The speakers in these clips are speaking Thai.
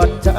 buat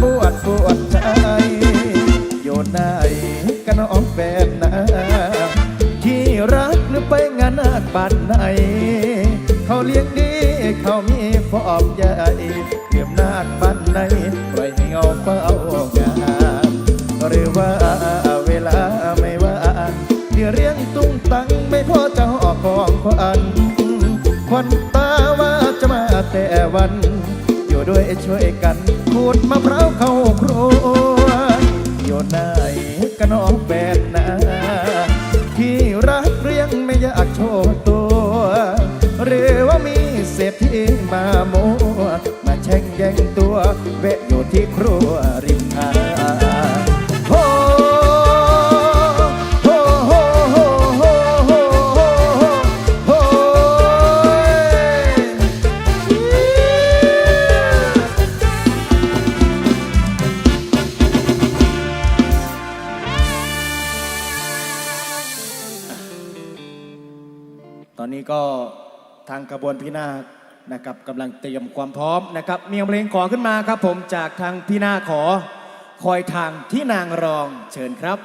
ปวดปวดใจโยู่ไห้กันน้องแฟนนะที่รักหรือไปงานนาฏบัดไหน เขาเลี้ยงดีเขามีความใหญ่เรียมนาฏบัดไหนปล่อยให้เงาเฝ้างามหรือว่าเวลาไม่ว่าเดี๋ยวเรียงตุ้งตังไม่พอจะหอของควันควันตาว่าจะมาแต่วันู่ด้วยช่วยกันขูดมะพร้าวเข้าครัวอยู่ไหนกันน้องแบดนะที่รักเรียงไม่อยากโชว์ตัว หรือว่ามีเศรษฐีมาโมมาแช่งแย่งตัวเวะอยู่ที่ครัวริมทาง บวนพี่นาคนะครับกำลังเตรียมความพร้อมนะครับ มีเพลงขอขึ้นมาครับผมจากทางพี่นาขอคอยทางที่นางรองเชิญครับ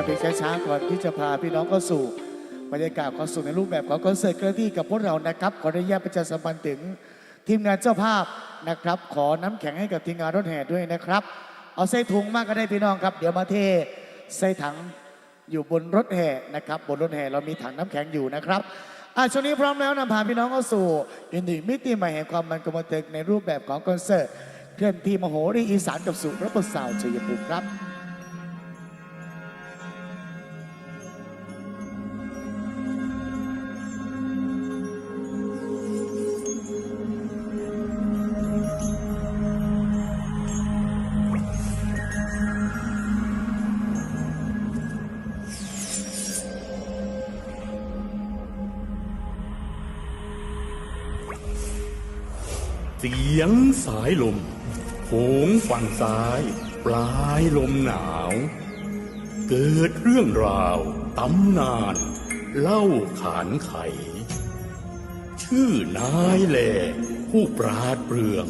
านไปในเพลงช้าๆก่อนที่จะพาพี่น้องเข้าสู่บรรยากาศความสุขในรูปแบบของคอนเสิร์ตเคลื่อนที่กับพวกเรานะครับขออนุญาตประชาสัมพันธ์ถึงทีมงานเจ้าภาพนะครับ ขอน้ำแข็งให้กับทีมงานรถแห่ด้วยนะครับ เอาใส่ถุงมากก็ได้พี่น้องครับ เดี๋ยวมาเทใส่ถังอยู่บนรถแห่นะครับ บนรถแห่เรามีถังน้ำแข็งอยู่นะครับอะช่วงนี้พร้อมแล้วนำพาพี่น้องเข้าสู่อีกหนึ่งมิติใหม่แห่งความมันกบันเทิงในรูปแบบของคอนเสิร์ตเคลื่อนที่มโหรีอีสานกับสู่ระบบสาวชัยภูมิครับ ยงสายลมโหงฝั่งซ้าย ปลายลมหนาว เกิดเรื่องราวตำนาน เล่าขานไข ชื่อนายแหล่ผู้ปราดเปรื่อง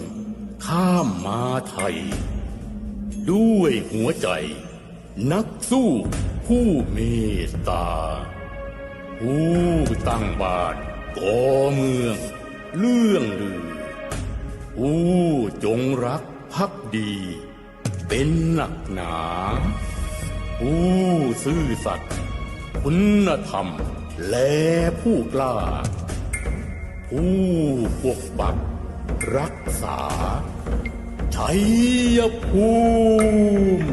ข้ามมาไทย ด้วยหัวใจ นักสู้ผู้เมตตา ผู้ตั้งบานก่อเมือง เรื่องลือ ผู้จงรักภักดี เป็นหนักหนาผู้ซื่อสัตย์คุณธรรม และผู้กล้า ผู้ปกปักรักษาชัยภูมิ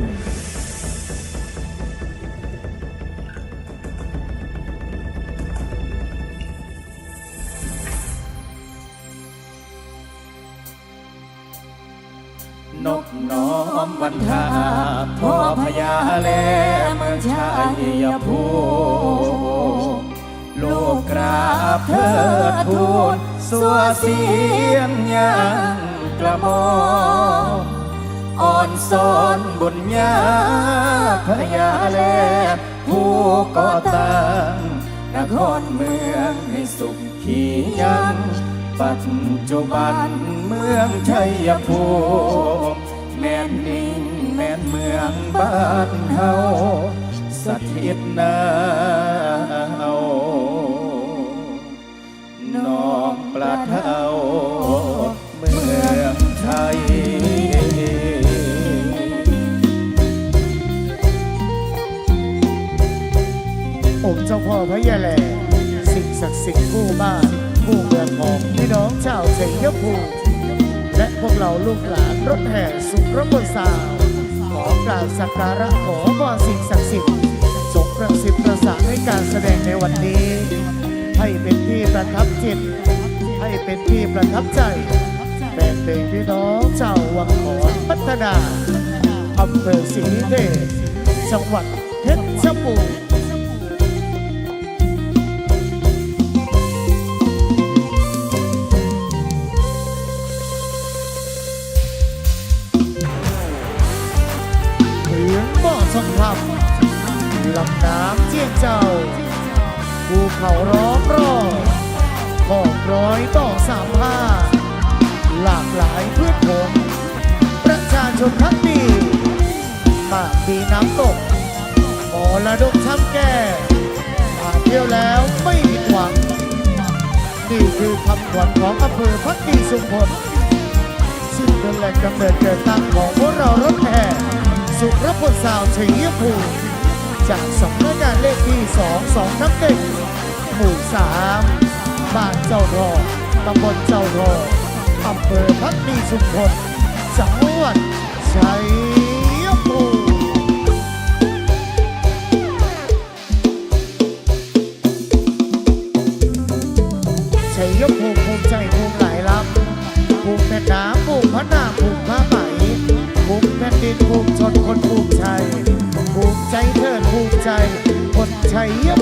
น้อมวันทาพ่อพญาแลเมืองชัยภูลูกกราบเทิดทูนสัวเสียงยังกระหมออ่อนสอนบุญญาพญาแลผู้ก่อตั้งนครเมืองให้สุขียังปัจจุบันเมืองชัยภูมิ แม่นนิ่งแม่นเมืองบ้านเฮาสถิตนาเอาน้องปลาเท่าเมืองไทยองค์เจ้าพ่อพระยาแลสิ่งศักดิ์สิทธิ์คู่บ้านคู่เมืองของพี่น้องชาวชัยภูมิ พวกเราลูกหลานรถแห่สุขรบนสาว ขอกราบสักการะขอพรสิ่งศักดิ์สิทธิ์จงประสิทธิ์ประสานให้การแสดงในวันนี้ ให้เป็นที่ประทับจิต ให้เป็นที่ประทับใจแฟนเพลงพี่น้องชาววังขอนพัฒนาอำเภอศรีเทพจังหวัดเพชร จียงเจ้าภูเขาร้อมรอบของร้อยต่อสามผ้า หลากหลายพืชผล ประชาชนพักดีมากมีน้ำตกมอระดกช้ำแก่มาเที่ยวแล้วไม่ผิดหวัง นี่คือคำขวัญของอำเภอพักดีสุพลซึ่งเป็นแหล่งกำเนิดเกิดตั้งของพวกเรารถแห่สุรพลสาวชัยภูมิ จากสำนักงานเลขที่สองสองน้ำหนึ่งหมู่สามบ้านเจ้าทองตำบลเจ้าทองอำเภอพักดีสุพลจังหวัดชัยภูมิชัยภูมิภูมิใจภูมิหลายลำภูมิแม่น้ำภูระนาผูกผ้าไหมผูกแผ่นดินผูกชนคน ใจคนชัย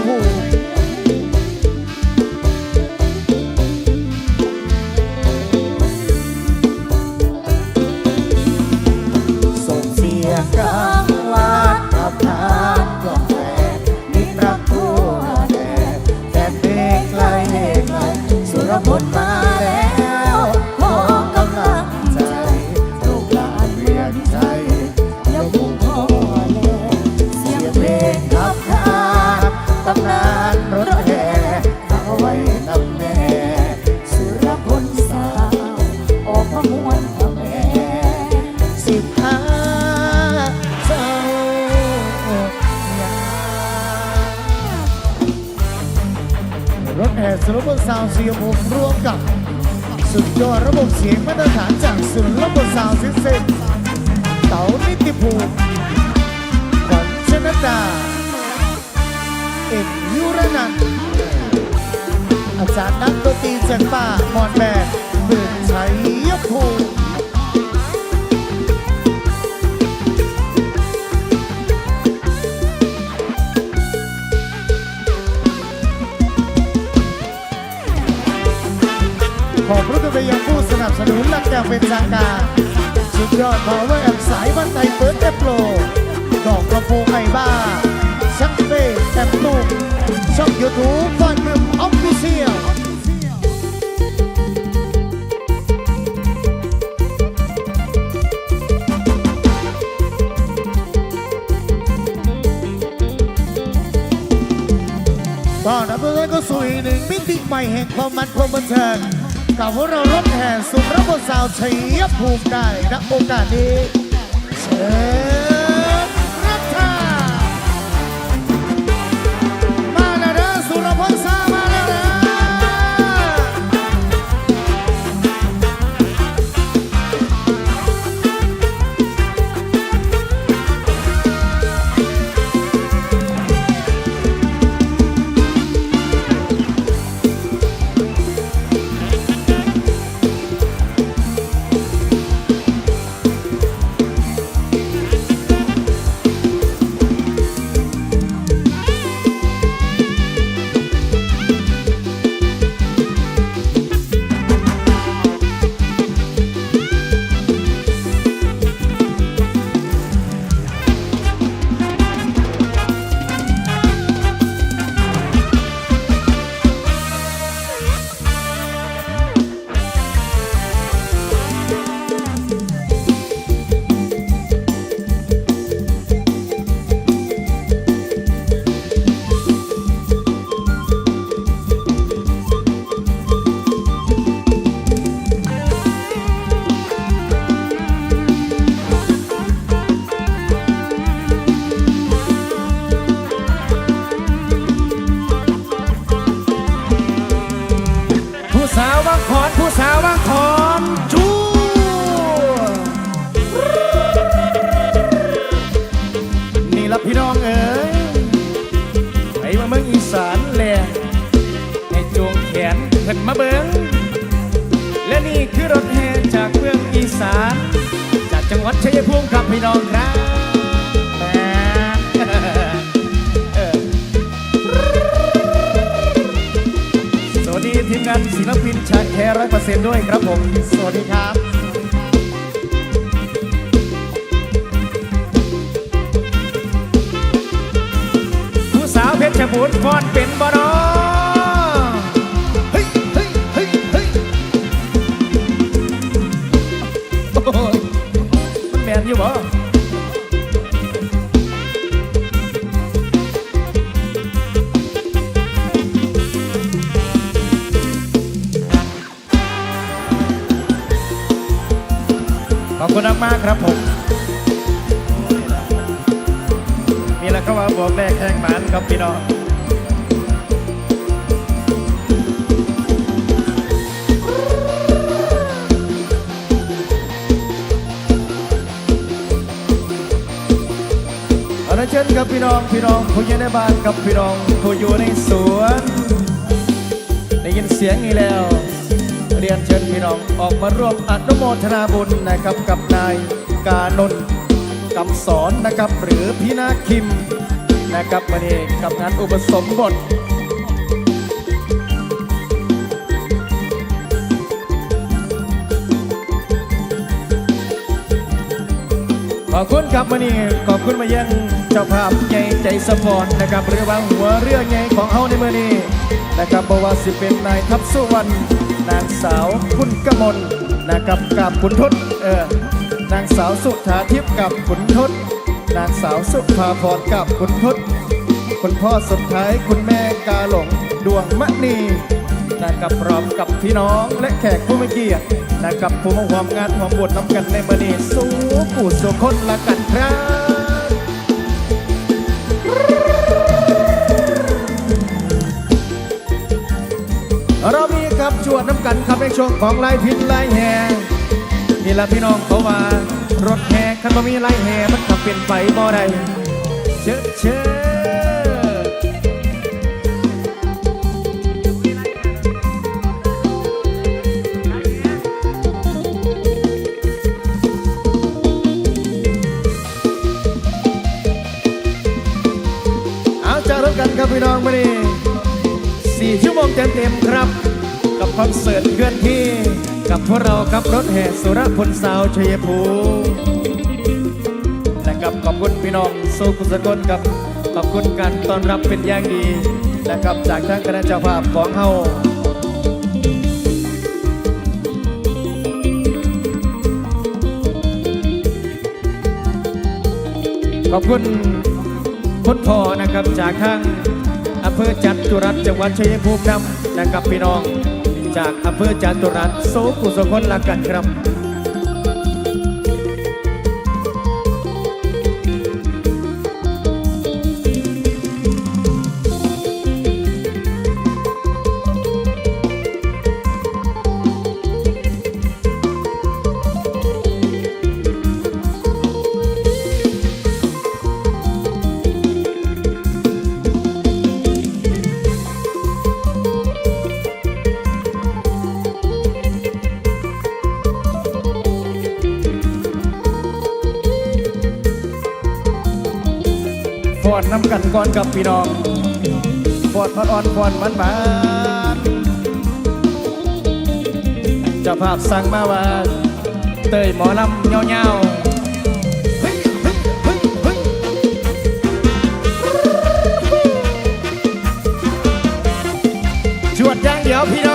าวเสียงผมร่วมกับ สุดยอดระบบเสียงมาตรฐานจากศูนย์ระบบสาวซิสเซนเต๋านิติภูมิขวัญชนดาเอกยุรนันท์อาจารย์นักดนตรีจากป่า มอนแบ อย่างเป็นทางการสุดยอดพาวเวอร์แอมสายบ้านไทยเฟิร์สเอฟโปรดอกกระโปรงไอบ้าชักเฟ่แอมตุ้มช่องยูทูบฟันมึมออฟฟิเชียลตอนนั้นเพื่อนก็สู่อีกหนึ่งมิติใหม่แห่งความมันความบันเทิง กับพวกเรารถแห่สุรบสาวชัยภูมิได้ณโอกาสนี้เชิญ งานศิลปินชายแท้ร้อยเปอร์เซ็นต์ด้วยครับผม สวัสดีครับ ผู้สาวเพชรบูรณ์ฟอนเป็นบ่นอ ครับพี่น้องเอาละเช่นกับพี่น้องพี่น้องผู้อยู่ในบ้านกับพี่น้องผู้อยู่ในสวนได้ยินเสียงนี้แล้ว เรียนเชิญพี่น้องออกมาร่วมอนุโมทนาบุญนะครับกับนายกานนท์กำสอนนะครับหรือพี่นาคิม นะครับวันนี้กับงานอุปสมบทขอบคุณครับวันนี้ขอบคุณมายังเจ้าภาพใหญ่ใจสปอร์ตนะครับเรือวางหัวเรือใหญ่ของเฮาในมือนี้นะครับบว่าสิเป็นนายทัพสุวรรณนางสาวคุณกมลนะครับกับขุนทศเออนางสาวสุธาทิพย์กับขุนทศ นางสาวสุภาพรกับขุนทศคุณพ่อสุดท้ายคุณแม่กาหลงดวงมณีนะครับพร้อมกับพี่น้องและแขกผู้มีเกียรตินะครับผู้มาร่วมงานร่วมบวชน้ำกันในมือนี้สู้ผู้สุคนละกันครับเรามีครับจวดน้ำกันครับในช่วงของลายพินลายแห่นี่ละพี่น้องเขาว่า รถแห่คันบ่มีลายแห่มันขับเป็นไปบ่ได้เชิญเชิญเอาจาร่วมกันครับพี่น้องมานี่สี่ชั่วโมงเต็มๆครับ กับคอนเสิร์ตเคลื่อนที่ กับพวกเรากับรถแห่สุรพลสาวชัยภูมิและกับขอบคุณพี่น้องโซกุสกลกับขอบคุณการต้อนรับเป็นอย่างดีนะครับจากทางคณะเจ้าภาพของเฮาขอบคุณคุณพ่อนะครับจากทางอำเภอจัตุรัสจังหวัดชัยภูมินำนะครับพี่น้อง จากอำเภอจัตุรัสโซกุสคนละกันครับ อนน้ำกันก่อนกับพี่น้องฟอนมันอ่อนฟอนมันบานจ้าภาพสั่งมาว่า เตยหมอลำเงาๆเฮ้ยเฮ้ยเฮ้ยเฮ้ยจวดย่างเดียวพี่น้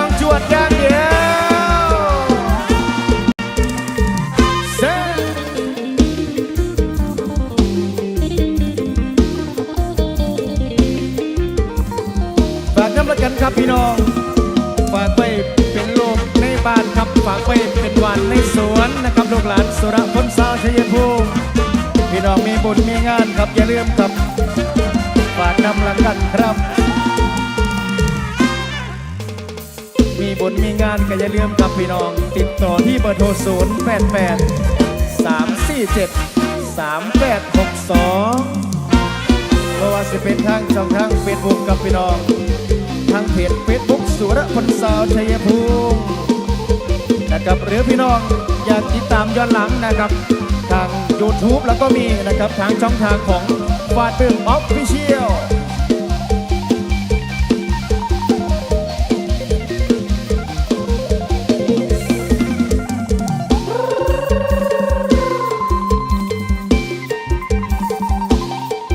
อง ครับพี่น้อง ฝากไปเป็นโลกในบ้านครับ ฝากไปเป็นวานในสวนนะครับลูกหลานสุรพลสาวชัยภูมิพี่น้องมีบุญมีงานครับอย่าลืมครับ ฝากน้ำละกันครับ มีบุญมีงานก็อย่าลืมครับพี่น้อง ติดต่อที่เบอร์โทรศูนย์แปดแปดสามสี่เจ็ดสามแปดหกสองเพราะว่าสิเป็นทางช่องทางเฟซบุ๊กกับพี่น้อง ทางเพจเฟซบุ๊กสุรพลสาวชัยภูมินะครับหรือพี่น้องอยากติดตามย้อนหลังนะครับ ทาง YouTube แล้วก็มีนะครับทางช่องทางของฟาดบึ้มออฟฟิเชียล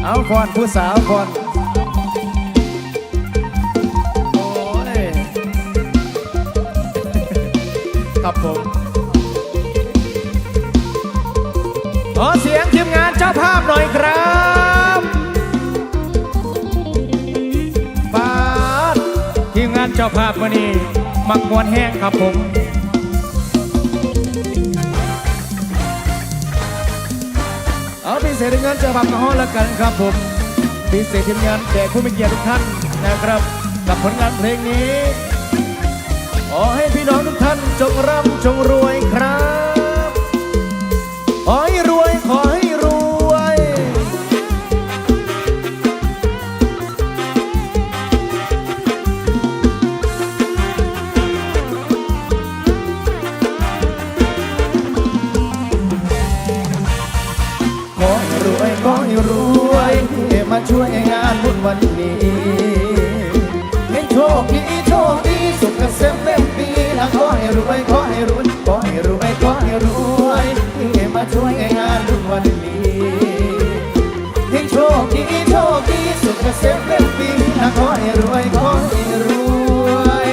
เอาฟอนผู้สาวฟอน ครับผมขอเสียงทีมงานเจ้าภาพหน่อยครับปาดทีมงานเจ้าภาพวันนี้ มักมวนแห้งครับผมเอาพิเศษทีมงานเจ้าภาพกับห้องล้วกันครับผมพิเศษทีมงานแขกผู้มีเกียรติทุกท่านนะครับ กับผลงานเพลงนี้ ขอให้พี่น้องทุกท่านจงร่ำจงรวยครับ ขอให้รวยขอให้รวย ขอให้รวยขอให้รวยที่มาช่วยงานบุญวันนี้ วยขอให้รวยขอให้รวยขอให้รวยที่มาช่วยงานบุญวันนี้ให้โชคดีโชคดีสุขเกษมเต็มปีและขอให้รวยขอให้รวย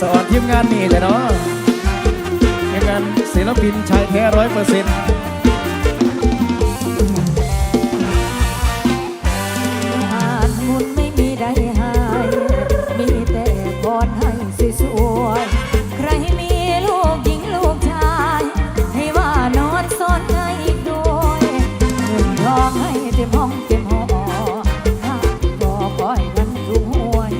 สอนทีมงานนี่เลยเนาะทีมงานศิลปินชายแท้ร้อยเปอร์เซ็นต์ องให้เต็มห้องเต็มหอข้าก็ขอให้ท่านถูกหวย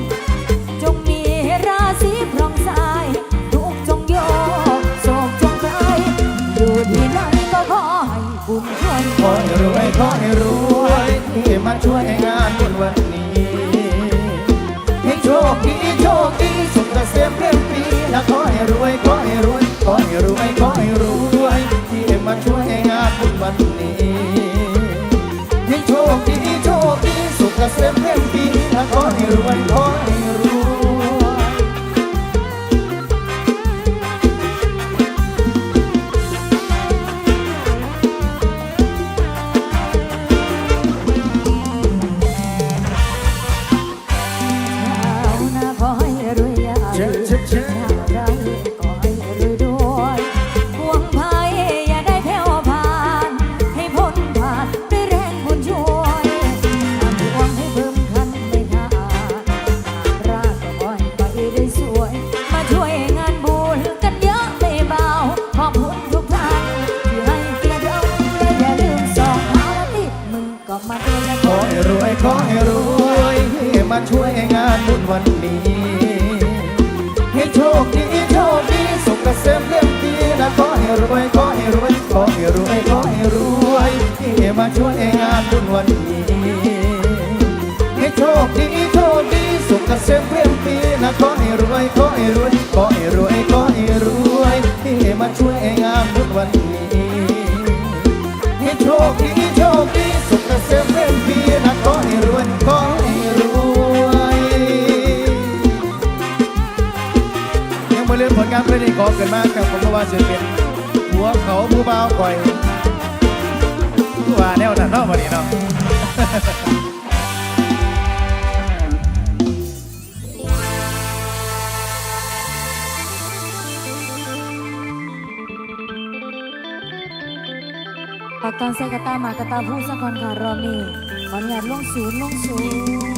จงมีราศีพรองสายทุกจงโยกโศกจงไปอยู่ที่ไหนก็ขอให้บุญช่วยขอให้รวยขอให้รวยที่มาช่วยในงานบุญวันนี้ให้โชคดีโชคดีสุขเกษมเรียมปีและขอให้รวยขอให้รวยขอให้รวยขอให้รวย โชคดีสุขเกษมเรียมปีและขอให้รวยขอให้รวยชาวนาขอให้รวยใหญ่เช็ดเช็ดเช็ดชาวไร่ วันนี้ให้โชคดีโชคดีสุขเกษมเร่งปีนะขอให้รวยขอให้รวยยังไม่ลืมผลงานเพลงนี้ขอเกิดมากกับผมว่าจะเป็นหัวเขาผู้บ่าวก่อยว่าแนวนั้นเนาะวันนี้เนาะ ตอนใส่กระตาหมากระตาผู้สะกอนค่ะรอบนี้ขออนุญาตลงศูนย์ลงศูนย์